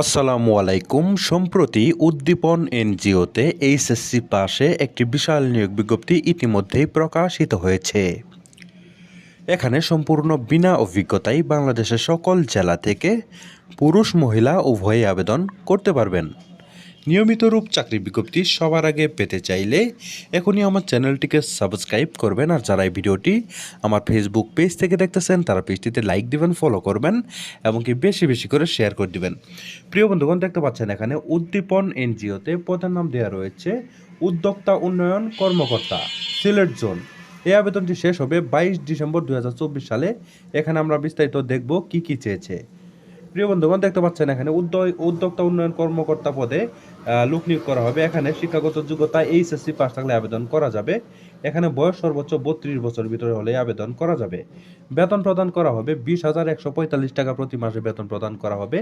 আসসালামু আলাইকুম। সম্প্রতি উদ্দীপন এনজিওতে এইচএসসি পাশে একটি বিশাল নিয়োগ বিজ্ঞপ্তি ইতিমধ্যেই প্রকাশিত হয়েছে। এখানে সম্পূর্ণ বিনা অভিজ্ঞতায় বাংলাদেশের সকল জেলা থেকে পুরুষ, মহিলা উভয়ে আবেদন করতে পারবেন। নিয়মিত রূপ চাকরি বিজ্ঞপ্তি সবার আগে পেতে চাইলে এখনই আমার চ্যানেলটিকে সাবস্ক্রাইব করবেন। আর যারা এই ভিডিওটি আমার ফেসবুক পেজ থেকে দেখতেছেন, তারা পেজটিতে লাইক দিবেন ফলো করবেন এবং কি বেশি বেশি করে শেয়ার করে দিবেন। প্রিয় বন্ধুগণ, দেখতে পাচ্ছেন এখানে উদ্দীপন এনজিওতে প্রধান নাম দেওয়া রয়েছে উদ্যোক্তা উন্নয়ন কর্মকর্তা, সিলেট জোন। এই আবেদনটি শেষ হবে বাইশ ডিসেম্বর দু হাজার চব্বিশ সালে। এখানে আমরা বিস্তারিত দেখব কি কি চেয়েছে। প্রিয় বন্ধুগণ, দেখতে পাচ্ছেন এখানে উদ্যোগ, উদ্যোক্তা উন্নয়ন কর্মকর্তা পদে লোক নিয়োগ করা হবে। এখানে শিক্ষাগত যোগ্যতা এইচএসসি পাস থাকলে আবেদন করা যাবে। এখানে বয়স সর্বোচ্চ বত্রিশ বছর ভিতরে হলে আবেদন করা যাবে। বেতন প্রদান করা হবে বিশ হাজার একশো পঁয়তাল্লিশ টাকা প্রতি মাসে বেতন প্রদান করা হবে।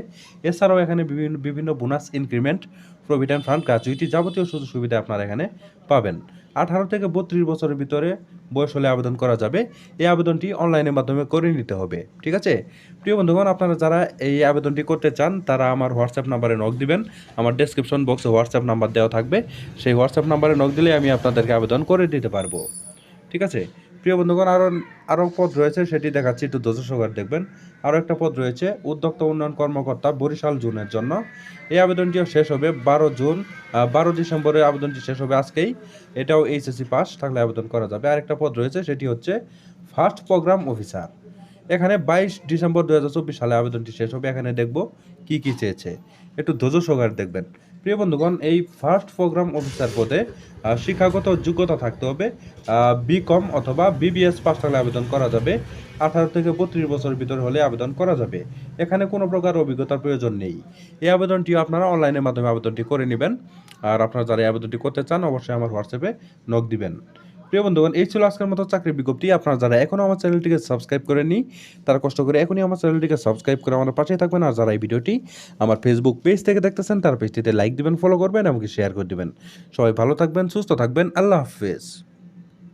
এছাড়াও এখানে বিভিন্ন বিভিন্ন bonus increment provident fund gratuity যাবতীয় সুযোগ সুবিধা আপনারা এখানে পাবেন। আঠারো থেকে বত্রিশ বছরের ভিতরে বয়স হলে আবেদন করা যাবে। এই আবেদনটি অনলাইনের মাধ্যমে করে নিতে হবে, ঠিক আছে? প্রিয় বন্ধুগণ, আপনারা যারা এই আবেদনটি করতে চান, তারা আমার হোয়াটসঅ্যাপ নাম্বারে নক দিবেন। আমার ডেসক্রিপশন বক্সে হোয়াটসঅ্যাপ নাম্বার দেওয়া থাকবে। সেই হোয়াটসঅ্যাপ নাম্বারে নক দিলে আমি আপনাদেরকে আবেদন করে দিতে পারব, ঠিক আছে? প্রিয় বন্ধুগণ আরও আরও পদ রয়েছে, সেটি দেখাচ্ছি, একটু ধৈর্য দেখবেন। আরও একটা পদ রয়েছে, উদ্যোক্তা উন্নয়ন কর্মকর্তা বরিশাল জুনের জন্য। এই আবেদনটিও শেষ হবে বারো জুন বারো ডিসেম্বরে আবেদনটি শেষ হবে আজকেই। এটাও এইচএসসি পাস, থাকলে আবেদন করা যাবে। আরেকটা পদ রয়েছে, সেটি হচ্ছে ফার্স্ট প্রোগ্রাম অফিসার। এখানে বাইশ ডিসেম্বর দুই হাজার চব্বিশ সালে আবেদনটি শেষ হবে। এখানে দেখব কি কি চেয়েছে। একটু ধৈর্য সহকারে দেখবেন। প্রিয় বন্ধুগণ, এই ফার্স্ট প্রোগ্রাম অফিসার পদে শিক্ষাগত যোগ্যতা থাকতে হবে বিকম অথবা বিবিএস পাস থাকলে আবেদন করা যাবে। আঠারো থেকে বত্রিশ বছর ভিতরে হলে আবেদন করা যাবে। এখানে কোনো প্রকার অভিজ্ঞতার প্রয়োজন নেই। এই আবেদনটি আপনারা অনলাইনের মাধ্যমে আবেদনটি করে নেবেন। আর আপনারা যারা আবেদনটি করতে চান, অবশ্যই আমার হোয়াটসঅ্যাপে নক দিবেন। প্রিয় বন্ধুগণ, এই ছিল আজকের মতো চাকরির বিজ্ঞপ্তি। আপনারা যারা এখনও আমার চ্যানেলটিকে সাবস্ক্রাইব করেননি, তারা কষ্ট করে এখনই আমার চ্যানেলটিকে সাবস্ক্রাইব করে আমার পাশে থাকবেন। আর যারা এই ভিডিওটি আমার ফেসবুক পেজ থেকে দেখতেছেন, তার পেজটিতে লাইক দিবেন ফলো করবেন এবং শেয়ার করে দেবেন। সবাই ভালো থাকবেন, সুস্থ থাকবেন। আল্লাহ হাফেজ।